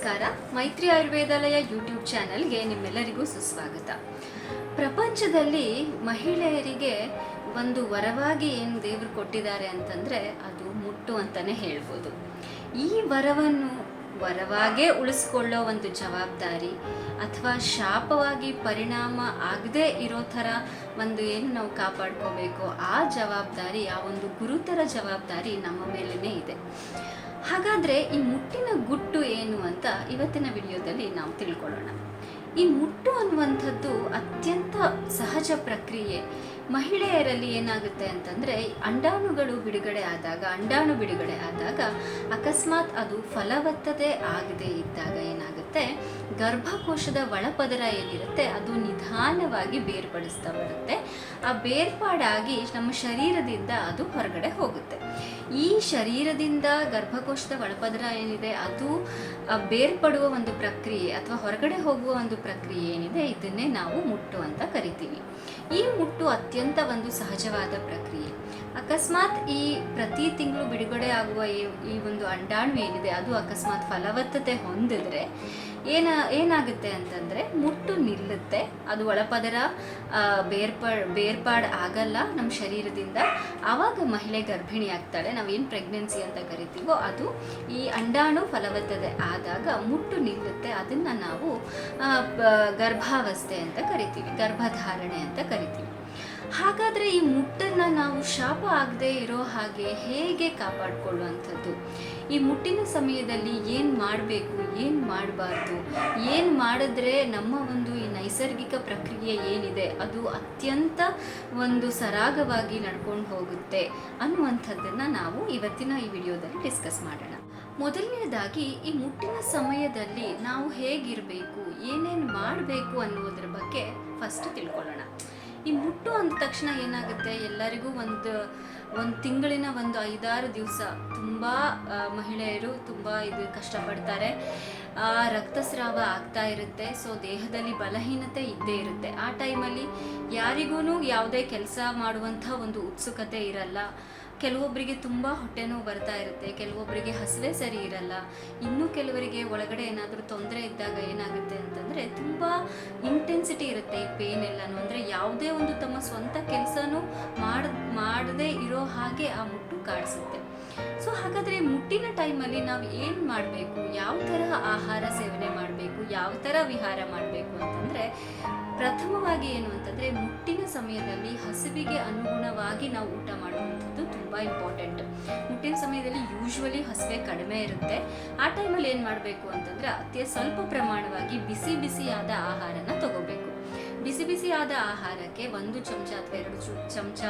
ನಮಸ್ಕಾರ. ಮೈತ್ರಿ ಆಯುರ್ವೇದಾಲಯ ಯೂಟ್ಯೂಬ್ ಚಾನಲ್ಗೆ ನಿಮ್ಮೆಲ್ಲರಿಗೂ ಸುಸ್ವಾಗತ. ಪ್ರಪಂಚದಲ್ಲಿ ಮಹಿಳೆಯರಿಗೆ ಒಂದು ವರವಾಗಿ ಏನು ದೇವರು ಕೊಟ್ಟಿದ್ದಾರೆ ಅಂತಂದರೆ ಅದು ಮುಟ್ಟು ಅಂತಲೇ ಹೇಳ್ಬೋದು. ಈ ವರವನ್ನು ವರವಾಗೇ ಉಳಿಸ್ಕೊಳ್ಳೋ ಒಂದು ಜವಾಬ್ದಾರಿ ಅಥವಾ ಶಾಪವಾಗಿ ಪರಿಣಾಮ ಆಗದೆ ಇರೋ ಥರ ಒಂದು ಏನು ನಾವು ಕಾಪಾಡ್ಕೋಬೇಕು, ಆ ಜವಾಬ್ದಾರಿ, ಆ ಒಂದು ಗುರುತರ ಜವಾಬ್ದಾರಿ ನಮ್ಮ ಮೇಲೇ ಇದೆ. ಹಾಗಾದರೆ ಈ ಮುಟ್ಟಿನ ಗುಟ್ಟು ಏನು ಅಂತ ಇವತ್ತಿನ ವಿಡಿಯೋದಲ್ಲಿ ನಾವು ತಿಳ್ಕೊಳ್ಳೋಣ. ಈ ಮುಟ್ಟು ಅನ್ನುವಂಥದ್ದು ಅತ್ಯಂತ ಸಹಜ ಪ್ರಕ್ರಿಯೆ. ಮಹಿಳೆಯರಲ್ಲಿ ಏನಾಗುತ್ತೆ ಅಂತಂದರೆ ಅಂಡಾಣುಗಳು ಬಿಡುಗಡೆ ಆದಾಗ, ಅಂಡಾಣು ಬಿಡುಗಡೆ ಆದಾಗ ಅಕಸ್ಮಾತ್ ಅದು ಫಲವತ್ತತೆ ಆಗದೆ ಇದ್ದಾಗ ಏನಾಗುತ್ತೆ? ಗರ್ಭಕೋಶದ ಒಳಪದರ ಏನಿರುತ್ತೆ ಅದು ನಿಧಾನವಾಗಿ ಬೇರ್ಪಡಿಸ್ತಾ ಬರುತ್ತೆ ಆ ಬೇರ್ಪಾಡಾಗಿ ನಮ್ಮ ಶರೀರದಿಂದ ಅದು ಹೊರಗಡೆ ಹೋಗುತ್ತೆ. ಈ ಶರೀರದಿಂದ ಗರ್ಭಕೋಶದ ಒಳಪದರ ಏನಿದೆ ಅದು ಬೇರ್ಪಡುವ ಒಂದು ಪ್ರಕ್ರಿಯೆ ಅಥವಾ ಹೊರಗಡೆ ಹೋಗುವ ಒಂದು ಪ್ರಕ್ರಿಯೆ ಏನಿದೆ ಇದನ್ನೇ ನಾವು ಮುಟ್ಟು ಅಂತ ಕರಿತೀವಿ. ಈ ಮುಟ್ಟು ಅತ್ಯಂತ ಒಂದು ಸಹಜವಾದ ಪ್ರಕ್ರಿಯೆ. ಅಕಸ್ಮಾತ್ ಈ ಪ್ರತಿ ತಿಂಗಳು ಬಿಡುಗಡೆ ಆಗುವ ಈ ಒಂದು ಅಂಡಾಣು ಏನಿದೆ ಅದು ಅಕಸ್ಮಾತ್ ಫಲವತ್ತತೆ ಹೊಂದಿದ್ರೆ ಏನ, ಏನಾಗುತ್ತೆ ಅಂತಂದರೆ ಮುಟ್ಟು ನಿಲ್ಲುತ್ತೆ, ಅದು ಒಳಪದರ ಬೇರ್ಪಾ, ಬೇರ್ಪಾಡ್ ಬೇರ್ಪಾಡು ಆಗಲ್ಲ ನಮ್ಮ ಶರೀರದಿಂದ. ಆವಾಗ ಮಹಿಳೆ ಗರ್ಭಿಣಿ ಆಗ್ತಾಳೆ ನಾವೇನು ಪ್ರೆಗ್ನೆನ್ಸಿ ಅಂತ ಕರಿತೀವೋ ಅದು ಈ ಅಂಡಾಣು ಫಲವತ್ತತೆ ಆದಾಗ ಮುಟ್ಟು ನಿಲ್ಲುತ್ತೆ, ಅದನ್ನು ನಾವು ಗರ್ಭಾವಸ್ಥೆ ಅಂತ ಕರಿತೀವಿ, ಗರ್ಭಧಾರಣೆ ಅಂತ ಕರಿತೀವಿ. ಹಾಗಾದರೆ ಈ ಮುಟ್ಟನ್ನು ನಾವು ಶಾಪ ಆಗದೆ ಇರೋ ಹಾಗೆ ಹೇಗೆ ಕಾಪಾಡಿಕೊಳ್ಳುವಂಥದ್ದು? ಈ ಮುಟ್ಟಿನ ಸಮಯದಲ್ಲಿ ಏನು ಮಾಡಬೇಕು, ಏನು ಮಾಡಬಾರ್ದು, ಏನು ಮಾಡಿದ್ರೆ ನಮ್ಮ ಒಂದು ಈ ನೈಸರ್ಗಿಕ ಪ್ರಕ್ರಿಯೆ ಏನಿದೆ, ಅದು ಅತ್ಯಂತ ಒಂದು ಸರಾಗವಾಗಿ ನಡ್ಕೊಂಡು ಹೋಗುತ್ತೆ ಅನ್ನುವಂಥದ್ದನ್ನು ನಾವು ಇವತ್ತಿನ ಈ ವಿಡಿಯೋದಲ್ಲಿ ಡಿಸ್ಕಸ್ ಮಾಡೋಣ. ಮೊದಲನೇದಾಗಿ, ಈ ಮುಟ್ಟಿನ ಸಮಯದಲ್ಲಿ ನಾವು ಹೇಗಿರಬೇಕು, ಏನೇನು ಮಾಡಬೇಕು ಅನ್ನೋದ್ರ ಬಗ್ಗೆ ಫಸ್ಟ್ ತಿಳ್ಕೊಳ್ಳೋಣ. ಈ ಮುಟ್ಟು ಅಂದ ತಕ್ಷಣ ಏನಾಗುತ್ತೆ? ಎಲ್ಲರಿಗೂ ಒಂದು ಒಂದು ತಿಂಗಳಿನ ಒಂದು ಐದಾರು ದಿವಸ ತುಂಬ ಮಹಿಳೆಯರು ತುಂಬ ಇದು ಕಷ್ಟಪಡ್ತಾರೆ. ಆ, ರಕ್ತಸ್ರಾವ ಆಗ್ತಾ ಇರುತ್ತೆ. ಸೊ ದೇಹದಲ್ಲಿ ಬಲಹೀನತೆ ಇದ್ದೇ ಇರುತ್ತೆ. ಆ ಟೈಮಲ್ಲಿ ಯಾರಿಗೂ ಯಾವುದೇ ಕೆಲಸ ಮಾಡುವಂಥ ಒಂದು ಉತ್ಸುಕತೆ ಇರಲ್ಲ. ಕೆಲವೊಬ್ಬರಿಗೆ ತುಂಬ ಹೊಟ್ಟೆ ನೋವು ಬರ್ತಾ ಇರುತ್ತೆ ಕೆಲವೊಬ್ಬರಿಗೆ ಹಸಿವೆ ಸರಿ ಇರಲ್ಲ. ಇನ್ನು ಕೆಲವರಿಗೆ ಒಳಗಡೆ ಏನಾದರೂ ತೊಂದರೆ ಇದ್ದಾಗ ಏನಾಗುತ್ತೆ ಅಂತಂದರೆ ತುಂಬ ಇಂಟೆನ್ಸಿಟಿ ಇರುತ್ತೆ ಈ ಪೇನ್ ಎಲ್ಲನೂ. ಅಂದರೆ ಯಾವುದೇ ಒಂದು ತಮ್ಮ ಸ್ವಂತ ಕೆಲಸನೂ ಮಾಡ, ಮಾಡದೇ ಇರೋ ಹಾಗೆ ಆ ಮುಟ್ಟು ಕಾಡಿಸುತ್ತೆ. ಸೊ ಹಾಗಾದರೆ ಮುಟ್ಟಿನ ಟೈಮಲ್ಲಿ ನಾವು ಏನು ಮಾಡಬೇಕು? ಯಾವ ಥರ ಆಹಾರ ಸೇವನೆ ಮಾಡಬೇಕು? ಯಾವ ಥರ ವಿಹಾರ ಮಾಡಬೇಕು ಅಂತಂದರೆ ಪ್ರಥಮವಾಗಿ ಏನು ಅಂತಂದರೆ ಮುಟ್ಟಿನ ಸಮಯದಲ್ಲಿ ಹಸಿವಿಗೆ ಅನುಗುಣವಾಗಿ ನಾವು ಊಟ ಮಾಡುವಂಥದ್ದು ತುಂಬ ಇಂಪಾರ್ಟೆಂಟ್ ಮುಟ್ಟಿನ ಸಮಯದಲ್ಲಿ ಯೂಶ್ವಲಿ ಹಸಿವೆ ಕಡಿಮೆ ಇರುತ್ತೆ. ಆ ಟೈಮಲ್ಲಿ ಏನು ಮಾಡಬೇಕು ಅಂತಂದರೆ ಅತಿ ಸ್ವಲ್ಪ ಪ್ರಮಾಣವಾಗಿ ಬಿಸಿ ಬಿಸಿಯಾದ ಆಹಾರನ ತಗೋಬೇಕು. ಬಿಸಿ ಆದ ಆಹಾರಕ್ಕೆ ಒಂದು ಚಮಚ ಅಥವಾ ಎರಡು ಚಮಚ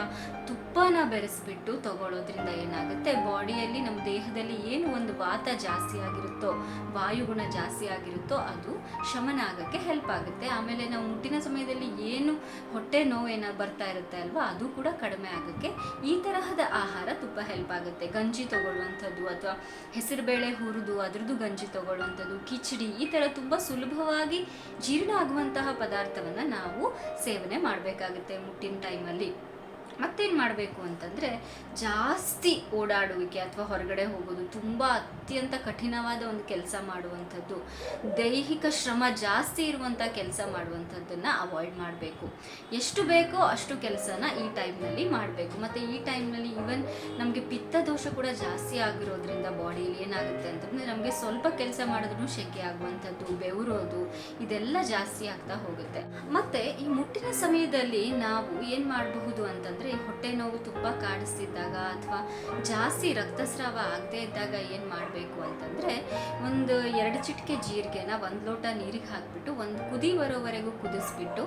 ತುಪ್ಪನ ಬೆರೆಸ್ಬಿಟ್ಟು ತಗೊಳ್ಳೋದ್ರಿಂದ ಏನಾಗುತ್ತೆ? ಬಾಡಿಯಲ್ಲಿ ನಮ್ಮ ದೇಹದಲ್ಲಿ ಏನು ಒಂದು ವಾತ ಜಾಸ್ತಿ ಆಗಿರುತ್ತೋ, ವಾಯುಗುಣ ಜಾಸ್ತಿ ಆಗಿರುತ್ತೋ ಅದು ಶಮನ ಆಗೋಕ್ಕೆ ಹೆಲ್ಪ್ ಆಗುತ್ತೆ. ಆಮೇಲೆ ನಾವು ಮುಟ್ಟಿನ ಸಮಯದಲ್ಲಿ ಏನು ಹೊಟ್ಟೆ ನೋವು ಬರ್ತಾ ಇರುತ್ತೆ ಅಲ್ವಾ, ಅದು ಕೂಡ ಕಡಿಮೆ ಆಗೋಕ್ಕೆ ಈ ತರಹದ ಆಹಾರ ತುಪ್ಪ ಹೆಲ್ಪ್ ಆಗುತ್ತೆ. ಗಂಜಿ ತಗೊಳ್ಳುವಂಥದ್ದು ಅಥವಾ ಹೆಸರುಬೇಳೆ ಹುರಿದು ಅದ್ರದ್ದು ಗಂಜಿ ತಗೊಳ್ಳುವಂಥದ್ದು, ಕಿಚಡಿ ಈ ಥರ ತುಂಬ ಸುಲಭವಾಗಿ ಜೀರ್ಣ ಆಗುವಂತಹ ಪದಾರ್ಥವನ್ನು ನಾವು ಸೇವನೆ ಮಾಡಬೇಕಾಗುತ್ತೆ ಮುಟ್ಟಿನ ಟೈಮಲ್ಲಿ ಮತ್ತೇನು ಮಾಡಬೇಕು ಅಂತಂದರೆ ಜಾಸ್ತಿ ಓಡಾಡುವಿಕೆ ಅಥವಾ ಹೊರಗಡೆ ಹೋಗೋದು ತುಂಬ ಅತ್ಯಂತ ಕಠಿಣವಾದ ಒಂದು ಕೆಲಸ ಮಾಡುವಂಥದ್ದು. ದೈಹಿಕ ಶ್ರಮ ಜಾಸ್ತಿ ಇರುವಂಥ ಕೆಲಸ ಮಾಡುವಂಥದ್ದನ್ನು ಅವಾಯ್ಡ್ ಮಾಡಬೇಕು. ಎಷ್ಟು ಬೇಕೋ ಅಷ್ಟು ಕೆಲಸನ ಈ ಟೈಮ್ನಲ್ಲಿ ಮಾಡಬೇಕು. ಮತ್ತು ಈ ಟೈಮ್ನಲ್ಲಿ ಈವನ್ ನಮಗೆ ಪಿತ್ತ ದೋಷ ಕೂಡ ಜಾಸ್ತಿ ಆಗಿರೋದ್ರಿಂದ ಬಾಡಿಯಲ್ಲಿ ಏನಾಗುತ್ತೆ ಅಂತಂದರೆ ನಮಗೆ ಸ್ವಲ್ಪ ಕೆಲಸ ಮಾಡಿದ್ರೂ ಶೆಕೆ ಆಗುವಂಥದ್ದು, ಬೆವರೋದು ಇದೆಲ್ಲ ಜಾಸ್ತಿ ಆಗ್ತಾ ಹೋಗುತ್ತೆ. ಮತ್ತು ಈ ಮುಟ್ಟಿನ ಸಮಯದಲ್ಲಿ ನಾವು ಏನು ಮಾಡಬಹುದು ಅಂತಂದರೆ ಈ ಹೊಟ್ಟೆ ನೋವು ತುಂಬ ಕಾಡಿಸ್ತಿದ್ದಾಗ ಅಥವಾ ಜಾಸ್ತಿ ರಕ್ತಸ್ರಾವ ಆಗದೇ ಇದ್ದಾಗ ಏನು ಮಾಡಬೇಕು ಅಂತಂದರೆ ಒಂದು ಎರಡು ಚಿಟಿಕೆ ಜೀರಿಗೆನ ಒಂದು ಲೋಟ ನೀರಿಗೆ ಹಾಕಿಬಿಟ್ಟು ಒಂದು ಕುದಿ ಬರೋವರೆಗೂ ಕುದಿಸ್ಬಿಟ್ಟು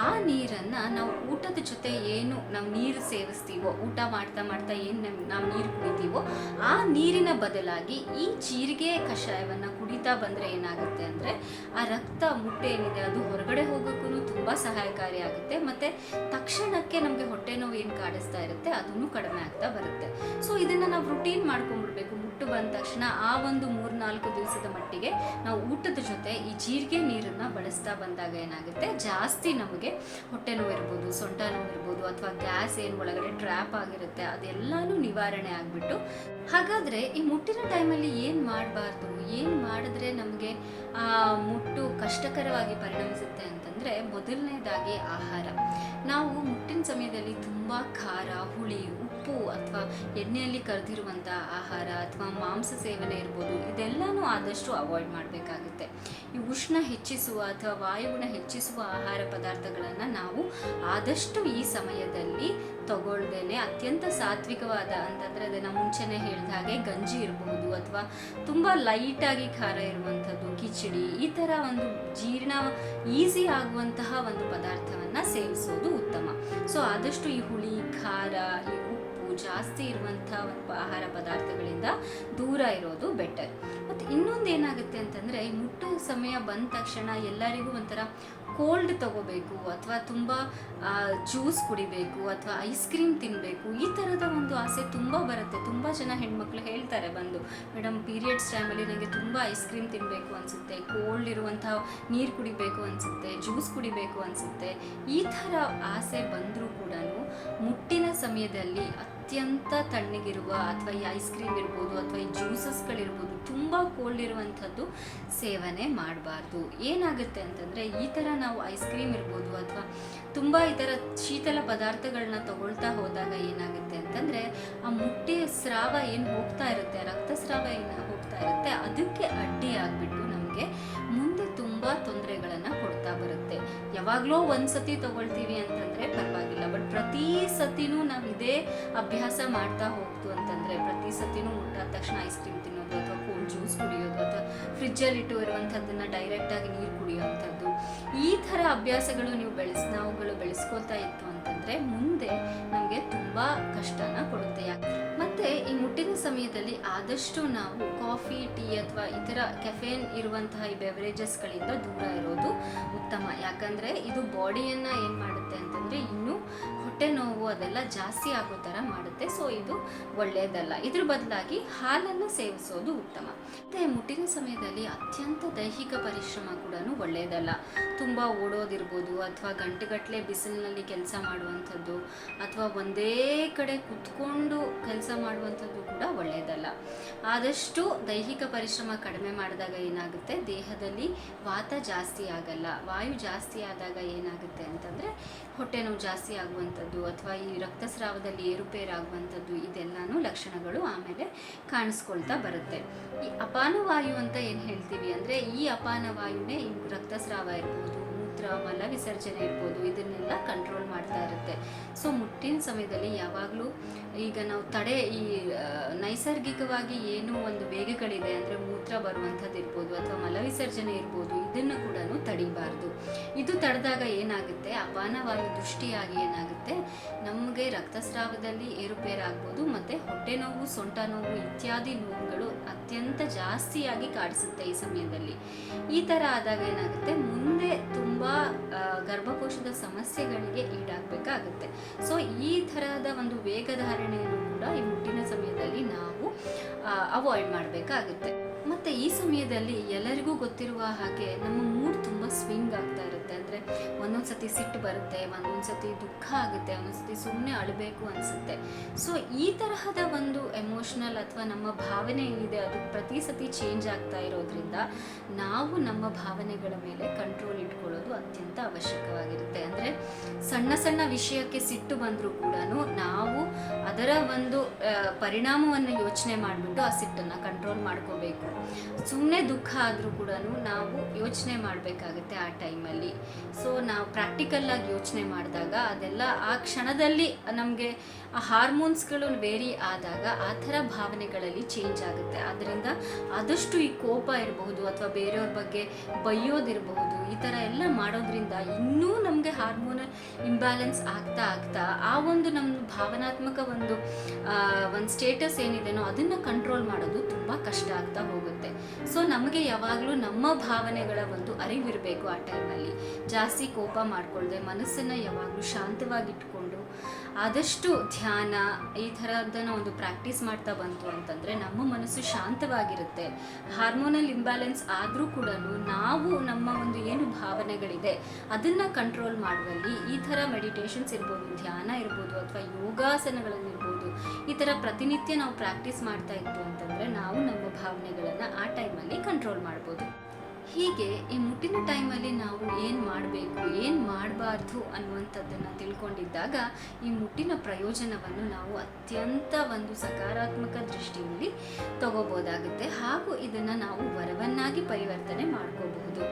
ಆ ನೀರನ್ನು ನಾವು ಊಟದ ಜೊತೆ ಏನು ನಾವು ನೀರು ಸೇವಿಸ್ತೀವೋ, ಊಟ ಮಾಡ್ತಾ ಮಾಡ್ತಾ ಏನು ನಾವು ನೀರು ಕುಡಿತೀವೋ ಆ ನೀರಿನ ಬದಲಾಗಿ ಈ ಜೀರಿಗೆ ಕಷಾಯವನ್ನು ಕುಡಿತಾ ಬಂದರೆ ಏನಾಗುತ್ತೆ ಅಂದರೆ ಆ ರಕ್ತ ಮುಟ್ಟೆ ಏನಿದೆ ಅದು ಹೊರಗಡೆ ಹೋಗೋಕ್ಕೂ ತುಂಬ ಸಹಾಯಕಾರಿಯಾಗುತ್ತೆ ಮತ್ತು ತಕ್ಷಣಕ್ಕೆ ನಮಗೆ ಹೊಟ್ಟೆ ನೋವು ಏನು ಕಾಡಿಸ್ತಾ ಇರುತ್ತೆ ಅದನ್ನು ಕಡಿಮೆ ಆಗ್ತಾ ಬರುತ್ತೆ. ಸೊ ಇದನ್ನು ನಾವು ರುಟೀನ್ ಮಾಡ್ಕೊಂಡ್ಬಿಡ್ಬೇಕು. ಮುಟ್ಟು ಬಂದ ತಕ್ಷಣ ಆ ಒಂದು ಮೂರ್ನಾಲ್ಕು ದಿವಸದ ಮಟ್ಟಿಗೆ ನಾವು ಊಟದ ಜೊತೆ ಈ ಜೀರಿಗೆ ನೀರನ್ನು ಬಳಸ್ತಾ ಬಂದಾಗ ಏನಾಗುತ್ತೆ? ಜಾಸ್ತಿ ನಮಗೆ ಹೊಟ್ಟೆ ನೋವು ಇರ್ಬೋದು, ಸೊಂಟ ನೋವು ಇರ್ಬೋದು, ಅಥವಾ ಗ್ಯಾಸ್ ಏನು ಒಳಗಡೆ ಟ್ರ್ಯಾಪ್ ಆಗಿರುತ್ತೆ, ಅದೆಲ್ಲಾನು ನಿವಾರಣೆ ಆಗಿಬಿಟ್ಟು ಹಾಗಾದರೆ ಈ ಮುಟ್ಟಿನ ಟೈಮಲ್ಲಿ ಏನು ಮಾಡಬಾರ್ದು? ಏನು ಮಾಡಿದ್ರೆ ನಮಗೆ ಮುಟ್ಟು ಕಷ್ಟಕರವಾಗಿ ಪರಿಣಮಿಸುತ್ತೆ ಅಂತಂದರೆ ಮೊದಲನೇದಾಗಿ ಆಹಾರ. ನಾವು ಮುಟ್ಟಿನ ಸಮಯದಲ್ಲಿ ತುಂಬ ಖಾರ ಹುಳಿ ಉಪ್ಪು ಅಥವಾ ಎಣ್ಣೆಯಲ್ಲಿ ಕರೆದಿರುವಂಥ ಆಹಾರ ಅಥವಾ ಮಾಂಸ ಸೇವನೆ ಇರ್ಬೋದು, ಇದೆಲ್ಲನೂ ಆದಷ್ಟು ಅವಾಯ್ಡ್ ಮಾಡಬೇಕಾಗುತ್ತೆ. ಈ ಉಷ್ಣ ಹೆಚ್ಚಿಸುವ ಅಥವಾ ವಾಯುಗುಣ ಹೆಚ್ಚಿಸುವ ಆಹಾರ ಪದಾರ್ಥಗಳನ್ನು ನಾವು ಆದಷ್ಟು ಈ ಸಮಯದಲ್ಲಿ ತಗೊಳ್ದೇನೆ ಅತ್ಯಂತ ಸಾತ್ವಿಕವಾದ ಅಂತಂದರೆ ಅದನ್ನು ಮುಂಚೆನೇ ಹೇಳಿದ ಹಾಗೆ ಗಂಜಿ ಇರಬಹುದು ಅಥವಾ ತುಂಬ ಲೈಟಾಗಿ ಖಾರ ಇರುವಂಥದ್ದು, ಕಿಚಡಿ, ಈ ಥರ ಒಂದು ಜೀರ್ಣ ಈಸಿ ಆಗುವಂತಹ ಒಂದು ಪದಾರ್ಥವನ್ನು ಸೇವಿಸೋದು ಉತ್ತಮ. ಸೊ ಆದಷ್ಟು ಈ ಹುಳಿ, ಖಾರ, ಈ ಜಾಸ್ತಿ ಇರುವಂಥ ಒಂದು ಆಹಾರ ಪದಾರ್ಥಗಳಿಂದ ದೂರ ಇರೋದು ಬೆಟರ್ ಮತ್ತು ಇನ್ನೊಂದು ಏನಾಗುತ್ತೆ ಅಂತಂದರೆ ಮುಟ್ಟು ಸಮಯ ಬಂದ ತಕ್ಷಣ ಎಲ್ಲರಿಗೂ ಒಂಥರ ಕೋಲ್ಡ್ ತಗೋಬೇಕು ಅಥವಾ ತುಂಬ ಜ್ಯೂಸ್ ಕುಡಿಬೇಕು ಅಥವಾ ಐಸ್ ಕ್ರೀಮ್ ತಿನ್ನಬೇಕು ಈ ಥರದ ಒಂದು ಆಸೆ ತುಂಬ ಬರುತ್ತೆ. ತುಂಬ ಜನ ಹೆಣ್ಮಕ್ಳು ಹೇಳ್ತಾರೆ ಬಂದು ಮೇಡಮ್ ಪೀರಿಯಡ್ಸ್ ಟೈಮಲ್ಲಿ ನನಗೆ ತುಂಬ ಐಸ್ ಕ್ರೀಮ್ ತಿನ್ನಬೇಕು ಅನಿಸುತ್ತೆ ಕೋಲ್ಡ್ ಇರುವಂಥ ನೀರು ಕುಡಿಬೇಕು ಅನಿಸುತ್ತೆ ಜ್ಯೂಸ್ ಕುಡಿಬೇಕು ಅನಿಸುತ್ತೆ. ಈ ಥರ ಆಸೆ ಬಂದರೂ ಕೂಡ ಮುಟ್ಟಿನ ಸಮಯದಲ್ಲಿ ಅತ್ಯಂತ ತಣ್ಣಗಿರುವ ಅಥವಾ ಈ ಐಸ್ ಕ್ರೀಮ್ ಇರ್ಬೋದು ಅಥವಾ ಈ ಜ್ಯೂಸಸ್ಗಳಿರ್ಬೋದು ತುಂಬ ಕೋಲ್ಡ್ ಇರುವಂಥದ್ದು ಸೇವನೆ ಮಾಡಬಾರ್ದು. ಏನಾಗುತ್ತೆ ಅಂತಂದರೆ ಈ ಥರ ನಾವು ಐಸ್ ಕ್ರೀಮ್ ಇರ್ಬೋದು ಅಥವಾ ತುಂಬ ಈ ಥರ ಶೀತಲ ಪದಾರ್ಥಗಳನ್ನ ತಗೊಳ್ತಾ ಹೋದಾಗ ಏನಾಗುತ್ತೆ ಅಂತಂದರೆ ಆ ಮುಟ್ಟಿ ಸ್ರಾವ ಏನು ಹೋಗ್ತಾ ಇರುತ್ತೆ, ರಕ್ತಸ್ರಾವ ಏನು ಹೋಗ್ತಾ ಇರುತ್ತೆ, ಅದಕ್ಕೆ ಅಡ್ಡಿ ಆಗಿಬಿಟ್ಟು ನಮಗೆ ತುಂಬ ತೊಂದರೆಗಳನ್ನು ಕೊಡ್ತಾ ಬರುತ್ತೆ. ಯಾವಾಗಲೋ ಒಂದು ಸತಿ ತಗೊಳ್ತೀವಿ ಅಂತಂದರೆ ಪರವಾಗಿಲ್ಲ. ಬಟ್ ಪ್ರತಿ ಸತಿನೂ ನಾವು ಇದೇ ಅಭ್ಯಾಸ ಮಾಡ್ತಾ ಹೋಗ್ತು ಅಂತಂದರೆ, ಪ್ರತಿ ಸತಿನೂ ಮುಟ್ಟಾದ ತಕ್ಷಣ ಐಸ್ ಕ್ರೀಮ್ ತಿನ್ನೋದು ಅಥವಾ ಕೋಲ್ಡ್ ಜ್ಯೂಸ್ ಕುಡಿಯೋದು ಅಥವಾ ಫ್ರಿಜ್ಜಲ್ಲಿ ಇಟ್ಟು ಇರುವಂಥದ್ದನ್ನು ಡೈರೆಕ್ಟಾಗಿ ನೀರು ಕುಡಿಯೋವಂಥದ್ದು. ಈ ಥರ ಅಭ್ಯಾಸಗಳು ನೀವು ಬೆಳೆಸ್, ನಾವುಗಳು ಬೆಳೆಸ್ಕೊಳ್ತಾ ಇತ್ತು ಅಂತಂದರೆ ಮುಂದೆ ನಮಗೆ ತುಂಬ ಕಷ್ಟನ ಕೊಡುತ್ತೆ. ಯಾಕೆ ಮತ್ತು ಈ ಮುಟ್ಟಿನ ಸಮಯದಲ್ಲಿ ಆದಷ್ಟು ನಾವು ಕಾಫಿ, ಟೀ ಅಥವಾ ಇತರ ಕೆಫೇನ್ ಇರುವಂತಹ ಈ ಬೆವರೇಜಸ್ಗಳಿಂದ ದೂರ ಇರೋದು ಉತ್ತಮ. ಯಾಕಂದರೆ ಇದು ಬಾಡಿಯನ್ನು ಏನ್ ಮಾಡುತ್ತೆ ಅಂತಂದರೆ ಇನ್ನೂ ಹೊಟ್ಟೆ ನೋವು ಅದೆಲ್ಲ ಜಾಸ್ತಿ ಆಗೋ ಥರ ಮಾಡುತ್ತೆ. ಸೊ ಇದು ಒಳ್ಳೆಯದಲ್ಲ ಇದ್ರ ಬದಲಾಗಿ ಹಾಲನ್ನು ಸೇವಿಸೋದು ಉತ್ತಮ. ಮತ್ತೆ ಮುಟ್ಟಿನ ಸಮಯದಲ್ಲಿ ಅತ್ಯಂತ ದೈಹಿಕ ಪರಿಶ್ರಮ ಕೂಡ ಒಳ್ಳೆಯದಲ್ಲ ತುಂಬ ಓಡೋದಿರ್ಬೋದು ಅಥವಾ ಗಂಟೆಗಟ್ಟಲೆ ಬಿಸಿಲಿನಲ್ಲಿ ಕೆಲಸ ಮಾಡುವಂಥದ್ದು ಅಥವಾ ಒಂದೇ ಕಡೆ ಕುತ್ಕೊಂಡು ಕೆಲಸ ಮಾಡುವಂಥದ್ದು ಕೂಡ ಒಳ್ಳೆಯದಲ್ಲ ಆದಷ್ಟು ದೈಹಿಕ ಪರಿಶ್ರಮ ಕಡಿಮೆ ಮಾಡಿದಾಗ ಏನಾಗುತ್ತೆ? ದೇಹದಲ್ಲಿ ವಾತ ಜಾಸ್ತಿ ಆಗಲ್ಲ. ವಾಯು ಜಾಸ್ತಿ ಆದಾಗ ಏನಾಗುತ್ತೆ ಅಂತಂದರೆ ಹೊಟ್ಟೆ ನೋವು ಜಾಸ್ತಿ ಆಗುವಂಥದ್ದು ಅಥವಾ ಈ ರಕ್ತಸ್ರಾವದಲ್ಲಿ ಏರುಪೇರಾಗುವಂಥದ್ದು ಇದೆಲ್ಲನೂ ಲಕ್ಷಣಗಳು ಆಮೇಲೆ ಕಾಣಿಸ್ಕೊಳ್ತಾ ಬರುತ್ತೆ. ಈ ಅಪಾನವಾಯು ಅಂತ ಏನು ಹೇಳ್ತೀವಿ ಅಂದರೆ ಈ ಅಪಾನವಾಯುನೇ ರಕ್ತಸ್ರಾವ ಇರ್ಬೋದು. ಮೂತ್ರ ಮಲ ವಿಸರ್ಜನೆ ಇರ್ಬೋದು ಇದನ್ನೆಲ್ಲ ಕಂಟ್ರೋಲ್ ಮಾಡ್ತಾ ಇರುತ್ತೆ. ಸೊ ಮುಟ್ಟಿನ ಸಮಯದಲ್ಲಿ ಯಾವಾಗಲೂ ಈಗ ನಾವು ತಡೆ ಈ ನೈಸರ್ಗಿಕವಾಗಿ ಏನು ಒಂದು ವೇಗಗಳಿದೆ ಅಂದರೆ ಮೂತ್ರ ಬರುವಂಥದ್ದು ಇರ್ಬೋದು ಅಥವಾ ಮಲ ವಿಸರ್ಜನೆ ಇರ್ಬೋದು, ಇದನ್ನು ಕೂಡ ತಡಿಬಾರ್ದು. ಇದು ತಡೆದಾಗ ಏನಾಗುತ್ತೆ? ಅಪಾನವಾಯು ದೃಷ್ಟಿಯಾಗಿ ಏನಾಗುತ್ತೆ? ನಮಗೆ ರಕ್ತಸ್ರಾವದಲ್ಲಿ ಏರುಪೇರಾಗ್ಬೋದು, ಮತ್ತು ಹೊಟ್ಟೆ ನೋವು, ಸೊಂಟ ನೋವು ಇತ್ಯಾದಿ ನೋವುಗಳು ಅತ್ಯಂತ ಜಾಸ್ತಿಯಾಗಿ ಕಾಡಿಸುತ್ತೆ ಈ ಸಮಯದಲ್ಲಿ. ಈ ಥರ ಆದಾಗ ಏನಾಗುತ್ತೆ? ಮುಂದೆ ತುಂಬ ಗರ್ಭಕೋಶದ ಸಮಸ್ಯೆಗಳಿಗೆ ಈಡಾಗಬೇಕಾಗುತ್ತೆ. ಸೊ ಈ ಥರದ ಒಂದು ವೇಗಧಾರಣೆಯನ್ನು ಕೂಡ ಈ ಮುಟ್ಟಿನ ಸಮಯದಲ್ಲಿ ನಾವು ಅವಾಯ್ಡ್ ಮಾಡಬೇಕಾಗುತ್ತೆ. ಮತ್ತು ಈ ಸಮಯದಲ್ಲಿ ಎಲ್ಲರಿಗೂ ಗೊತ್ತಿರುವ ಹಾಗೆ ನಮ್ಮ ಮೂಡ್ ತುಂಬ ಸ್ವಿಂಗ್ ಆಗ್ತಾ ಇರುತ್ತೆ. ಅಂದರೆ ಒಂದೊಂದು ಸತಿ ಸಿಟ್ಟು ಬರುತ್ತೆ ಒಂದೊಂದು ಸತಿ ದುಃಖ ಆಗುತ್ತೆ ಒಂದೊಂದು ಸತಿ ಸುಮ್ಮನೆ ಅಳಬೇಕು ಅನಿಸುತ್ತೆ. ಸೊ ಈ ತರಹದ ಒಂದು ಎಮೋಷ್ನಲ್ ಅಥವಾ ನಮ್ಮ ಭಾವನೆ ಏನಿದೆ, ಅದು ಪ್ರತಿ ಸತಿ ಚೇಂಜ್ ಆಗ್ತಾ ಇರೋದ್ರಿಂದ ನಾವು ನಮ್ಮ ಭಾವನೆಗಳ ಮೇಲೆ ಕಂಟ್ರೋಲ್ ಇಟ್ಕೊಳ್ಳೋದು ಅತ್ಯಂತ ಅವಶ್ಯಕವಾಗಿರುತ್ತೆ. ಅಂದರೆ ಸಣ್ಣ ಸಣ್ಣ ವಿಷಯಕ್ಕೆ ಸಿಟ್ಟು ಬಂದರೂ ಕೂಡ ನಾವು ಅದರ ಒಂದು ಪರಿಣಾಮವನ್ನು ಯೋಚನೆ ಮಾಡಿಬಿಟ್ಟು ಆ ಸಿಟ್ಟನ್ನು ಕಂಟ್ರೋಲ್ ಮಾಡ್ಕೋಬೇಕು. ಸುಮ್ಮನೆ ದುಃಖ ಆದರೂ ಕೂಡ ನಾವು ಯೋಚನೆ ಮಾಡಬೇಕಾಗುತ್ತೆ ಆ ಟೈಮಲ್ಲಿ. ಸೊ ನಾವು ಪ್ರಾಕ್ಟಿಕಲ್ಲಾಗಿ ಯೋಚನೆ ಮಾಡಿದಾಗ ಅದೆಲ್ಲ ಆ ಕ್ಷಣದಲ್ಲಿ ನಮಗೆ ಆ ಹಾರ್ಮೋನ್ಸ್ಗಳು ವೇರಿ ಆದಾಗ ಆ ಥರ ಭಾವನೆಗಳಲ್ಲಿ ಚೇಂಜ್ ಆಗುತ್ತೆ. ಆದ್ದರಿಂದ ಆದಷ್ಟು ಈ ಕೋಪ ಇರಬಹುದು ಅಥವಾ ಬೇರೆಯವ್ರ ಬಗ್ಗೆ ಬೈಯೋದಿರಬಹುದು ಈ ಥರ ಎಲ್ಲ ಮಾಡೋದ್ರಿಂದ ಇನ್ನೂ ನಮಗೆ ಹಾರ್ಮೋನಲ್ ಇಂಬ್ಯಾಲೆನ್ಸ್ ಆಗ್ತಾ ಆಗ್ತಾ ಆ ಒಂದು ನಮ್ಮ ಭಾವನಾತ್ಮಕ ಒಂದು ಒಂದು ಸ್ಟೇಟಸ್ ಏನಿದೆನೋ ಅದನ್ನು ಕಂಟ್ರೋಲ್ ಮಾಡೋದು ತುಂಬ ಕಷ್ಟ ಆಗ್ತಾ ಹೋಗುತ್ತೆ. ಸೊ ನಮಗೆ ಯಾವಾಗಲೂ ನಮ್ಮ ಭಾವನೆಗಳ ಒಂದು ಅರಿವಿರಬೇಕು ಆ ಟೈಮಲ್ಲಿ ಜಾಸ್ತಿ ಕೋಪ ಮಾಡಿಕೊಳ್ಳದೆ ಮನಸ್ಸನ್ನು ಯಾವಾಗಲೂ ಶಾಂತವಾಗಿಟ್ಕೊಂಡು ಆದಷ್ಟು ಧ್ಯಾನ ಈ ಥರದನ್ನ ಒಂದು ಪ್ರಾಕ್ಟೀಸ್ ಮಾಡ್ತಾ ಬಂತು ಅಂತಂದರೆ ನಮ್ಮ ಮನಸ್ಸು ಶಾಂತವಾಗಿರುತ್ತೆ. ಹಾರ್ಮೋನಲ್ ಇಂಬ್ಯಾಲೆನ್ಸ್ ಆದರೂ ಕೂಡ ನಾವು ನಮ್ಮ ಒಂದು ಏನು ಭಾವನೆಗಳಿದೆ ಅದನ್ನು ಕಂಟ್ರೋಲ್ ಮಾಡುವಲ್ಲಿ ಈ ಥರ ಮೆಡಿಟೇಷನ್ಸ್ ಇರ್ಬೋದು, ಧ್ಯಾನ ಇರ್ಬೋದು ಅಥವಾ ಯೋಗಾಸನಗಳನ್ನಿರ್ಬೋದು ಈ ಥರ ಪ್ರತಿನಿತ್ಯ ನಾವು ಪ್ರಾಕ್ಟೀಸ್ ಮಾಡ್ತಾ ಇತ್ತು ಅಂತಂದರೆ ನಾವು ನಮ್ಮ ಭಾವನೆಗಳನ್ನು ಆ ಟೈಮಲ್ಲಿ ಕಂಟ್ರೋಲ್ ಮಾಡ್ಬೋದು. ಹೀಗೆ ಈ ಮುಟ್ಟಿನ ಟೈಮಲ್ಲಿ ನಾವು ಏನು ಮಾಡಬೇಕು, ಏನು ಮಾಡಬಾರ್ದು ಅನ್ನುವಂಥದ್ದನ್ನು ತಿಳ್ಕೊಂಡಿದ್ದಾಗ ಈ ಮುಟ್ಟಿನ ಪ್ರಯೋಜನವನ್ನು ನಾವು ಅತ್ಯಂತ ಒಂದು ಸಕಾರಾತ್ಮಕ ದೃಷ್ಟಿಯಲ್ಲಿ ತಗೋಬೋದಾಗುತ್ತೆ. ಹಾಗೂ ಇದನ್ನು ನಾವು ವರವನ್ನಾಗಿ ಪರಿವರ್ತನೆ ಮಾಡ್ಕೋಬಹುದು.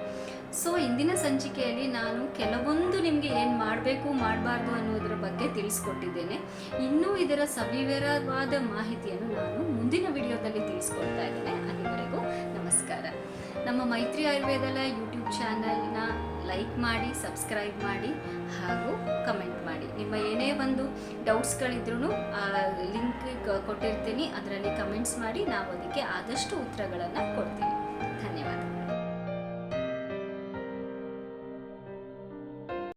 ಸೊ ಇಂದಿನ ಸಂಚಿಕೆಯಲ್ಲಿ ನಾನು ಕೆಲವೊಂದು ನಿಮಗೆ ಏನು ಮಾಡಬೇಕು, ಮಾಡಬಾರ್ದು ಅನ್ನೋದರ ಬಗ್ಗೆ ತಿಳಿಸ್ಕೊಟ್ಟಿದ್ದೇನೆ. ಇನ್ನೂ ಇದರ ಸವಿವರವಾದ ಮಾಹಿತಿಯನ್ನು ನಾನು ಮುಂದಿನ ವಿಡಿಯೋದಲ್ಲಿ ತಿಳಿಸ್ಕೊಡ್ತಾ ಇದ್ದೇನೆ. ಅಲ್ಲಿವರೆಗೂ ನಮಸ್ಕಾರ. ನಮ್ಮ ಮೈತ್ರಿ ಆಯುರ್ವೇದಲ ಯೂಟ್ಯೂಬ್ ಚಾನಲ್ನ ಲೈಕ್ ಮಾಡಿ, ಸಬ್ಸ್ಕ್ರೈಬ್ ಮಾಡಿ ಹಾಗೂ ಕಮೆಂಟ್ ಮಾಡಿ. ನಿಮ್ಮ ಏನೇ ಒಂದು ಡೌಟ್ಸ್ಗಳಿದ್ರೂ ಲಿಂಕ್ ಕೊಟ್ಟಿರ್ತೀನಿ. ಅದರಲ್ಲಿ ಕಮೆಂಟ್ಸ್ ಮಾಡಿ ನಾವು ಅದಕ್ಕೆ ಆದಷ್ಟು ಉತ್ತರಗಳನ್ನು ಕೊಡ್ತೀವಿ. ಧನ್ಯವಾದ.